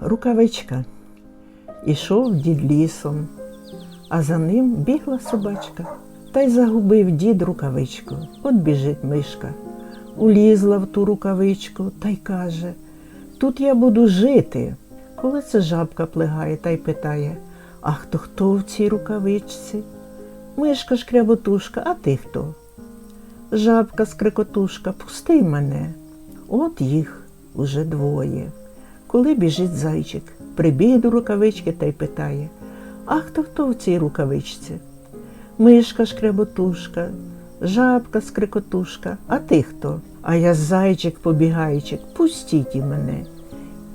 Рукавичка. Ішов дід лісом, а за ним бігла собачка. Та й загубив дід рукавичку. От біжить мишка. Улізла в ту рукавичку та й каже: Тут я буду жити. Коли це жабка плигає та й питає, а хто хто в цій рукавичці? Мишка шкряботушка, а ти хто? Жабка скрикотушка, пусти мене. От їх уже двоє. Коли біжить зайчик, прибіг до рукавички та й питає, а хто хто в цій рукавичці? Мишка шкряботушка, жабка скрикотушка, а ти хто? А я зайчик побігайчик, пустіть і мене.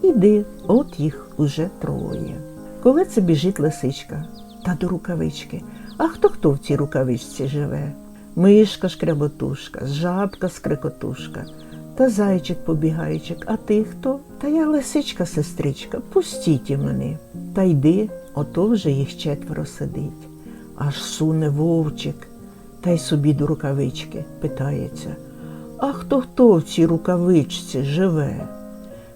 Іди, от їх уже троє. Коли це біжить лисичка та до рукавички. А хто хто в цій рукавичці живе? Мишка шкряботушка, жабка скрикотушка, та зайчик побігайчик, а ти хто? Та я лисичка, сестричка, пустіть і мене. Та йди, ото вже їх четверо сидить. Аж суне вовчик, та й собі до рукавички питається. А хто хто в цій рукавичці живе?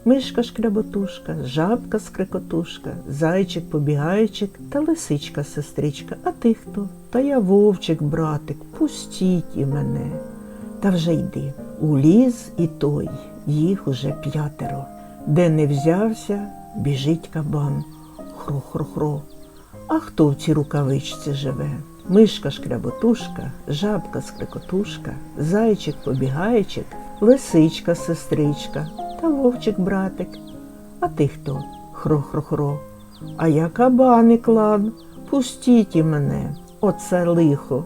Мишка шкряботушка, жабка скрикотушка, зайчик побігайчик та лисичка сестричка. А ти хто? Та я вовчик, братик, пустіть і мене. Та вже йди. Уліз і той, їх уже п'ятеро. Де не взявся, біжить кабан. Хро-хро-хро. А хто в цій рукавичці живе? Мишка шкряботушка, жабка скрикотушка, зайчик побігайчик, лисичка сестричка та вовчик братик. А ти хто? Хро-хро-хро. А я кабаний клан. Пустіть і мене. Оце лихо.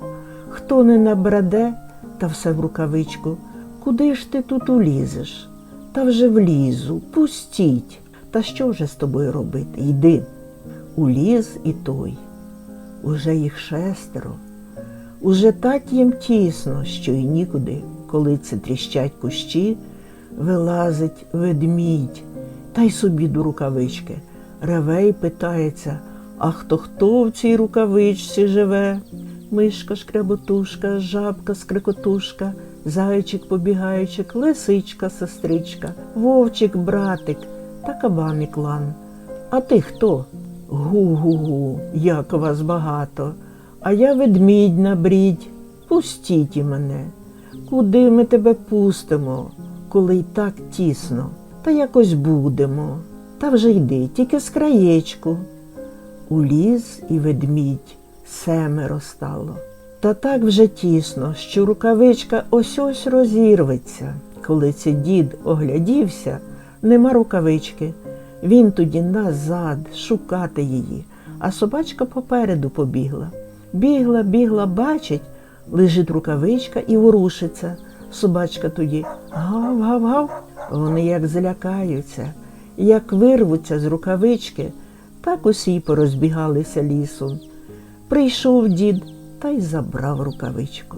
Хто не набраде, та все в рукавичку. Куди ж ти тут улізеш? Та вже влізу, пустіть. Та що вже з тобою робити? Йди. Уліз і той. Уже їх шестеро. Уже так їм тісно, що й нікуди, коли це тріщать кущі, вилазить ведмідь, та й собі до рукавички. Реве й питається, а хто хто в цій рукавичці живе? Мишка шкряботушка, жабка скрикотушка, зайчик побігайчик, лисичка сестричка, вовчик братик та кабаний клан. А ти хто? Гу-гу-гу, як вас багато. А я ведмідь на брідь. Пустіть і мене. Куди ми тебе пустимо, коли й так тісно? Та якось будемо. Та вже йди, тільки з краєчку. Уліз і ведмідь семеро стало. Та так вже тісно, що рукавичка ось ось розірветься. Коли це дід оглядівся, нема рукавички. Він тоді назад шукати її, а собачка попереду побігла. Бігла, бігла, бачить, лежить рукавичка і ворушиться. Собачка тоді гав, гав, гав. Вони як злякаються, як вирвуться з рукавички, так усі порозбігалися лісом. Прийшов дід та й забрав рукавичку.